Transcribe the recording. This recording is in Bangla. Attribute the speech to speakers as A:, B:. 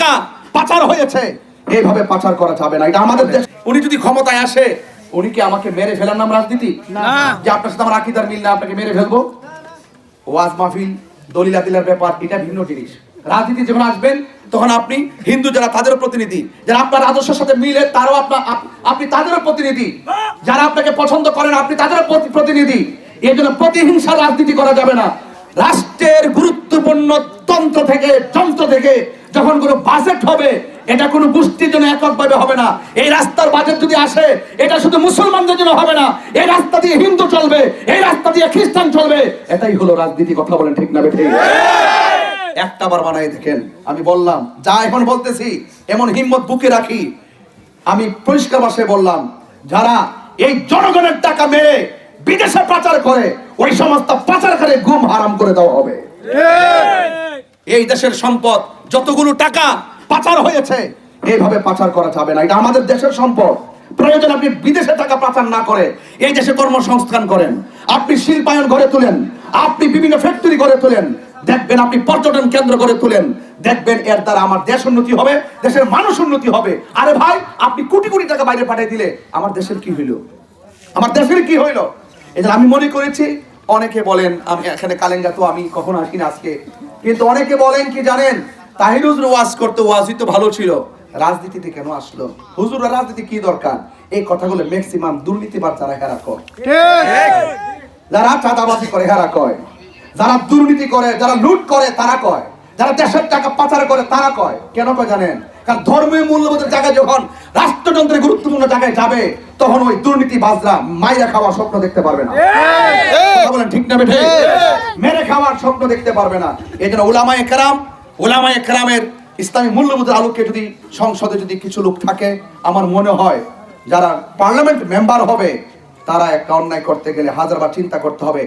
A: টাকা পাচার হয়েছে। এইভাবে পাচার করা যাবে না এটা আমাদের দেশ উনি যদি ক্ষমতায় আসে উনি কি আমাকে মেরে ফেলার নাম রাজনীতি? যে আপনার সাথে আমার আকিদার মিল না আপনাকে মেরে ফেলব? ওয়াজ মাহফিল দলিলা দিলার ব্যাপার এটা ভিন্ন জিনিস। রাজনীতি যখন আসবেন তখন আপনি হিন্দু যারা তাদেরও প্রতিনিধি। যারা আপনার আদর্শের সাথে মিলে তারও আপনার আপনি তাদেরও প্রতিনিধি। যারা আপনাকে পছন্দ করেন আপনি তাদেরও প্রতি- প্রতিনিধি। এর জন্য প্রতিহিংসা রাজনীতি করা যাবে না। রাষ্ট্রের গুরুত্বপূর্ণ তন্ত্র থেকে যন্ত্র থেকে যখন কোনো বাজেট হবে এটা কোনো গোষ্ঠীর জন্য এককভাবে হবে না। এই রাস্তার বাজেট যদি আসে এটা শুধু মুসলমানদের জন্য হবে না। এই রাস্তা দিয়ে হিন্দু চলবে এই রাস্তা দিয়ে খ্রিস্টান চলবে। এটাই হলো রাজনীতি কথা বলেন ঠিক না বেঠিক? একটা বার বানাই দেখেন আমি বললাম যা এখন বলতেছি এমন হিম্মত বুকে রাখি। আমি পরিষ্কার ভাষায় বললাম যারা এই জনগণের টাকা মেরে বিদেশে পাচার করে ওই সমস্ত পাচারকারী গুম হারাম করে দেওয়া হবে। এই দেশের সম্পদ যতগুলো টাকা পাচার হয়েছে, এইভাবে পাচার করা যাবে না। এটা আমাদের দেশের সম্পদ। প্রয়োজন আপনি বিদেশে টাকা পাচার না করে এই দেশে কর্মসংস্থান করেন। আপনি শিল্পায়ন গড়ে তোলেন। আপনি বিভিন্ন ফ্যাক্টরি গড়ে তোলেন। দেখবেন আপনি পর্যটন কেন্দ্র গড়ে তোলেন। দেখবেন এর দ্বারা আমার দেশ উন্নতি হবে, দেশের মানুষ উন্নতি হবে। আরে ভাই, আপনি কোটি কোটি টাকা বাইরে পাঠিয়ে দিলে আমার দেশের কি হইল? আমার দেশের কি হইল? জন্য আমি মনে করেছি, অনেকে বলেন, আমি এখানে কালেঙ্গা তো আমি কখনো আসি না আজকে। কিন্তু অনেকে বলেন কি জানেন তাহির হুজুর ওয়াজ করতে ওয়াজই তো ভালো ছিল। রাজনীতিতে কেন আসলো? হুজুর রাজনীতি কি দরকার? এই কথাগুলো ম্যাক্সিমাম যারা হেরা কর যারা চাঁদাবাজি করে হেরা কয়। যারা দুর্নীতি করে যারা লুট করে তারা কয়। যারা দেশের টাকা পাচার করে তারা কয়। কেন কয় জানেন? কারণ ধর্মীয় মূল্যবোধের জায়গায় যখন রাষ্ট্রযন্ত্রের গুরুত্বপূর্ণ জায়গায় যাবে তখন ওই দুর্নীতি বাজরা মাইরা খাওয়ার স্বপ্ন দেখতে পারবে না। বলেন ঠিক না বেঠে? মেরে খাওয়ার স্বপ্ন দেখতে পারবে না। এই জন্য ওলামায়ে কেরাম ওলামায়ে কেরামের ইসলামী মূল্যবোধের আলোকে যদি সংসদে যদি কিছু লোক থাকে, আমার মনে হয় যারা পার্লামেন্ট মেম্বার হবে, তারা একটা অন্যায় করতে গেলে হাজারবার চিন্তা করতে হবে।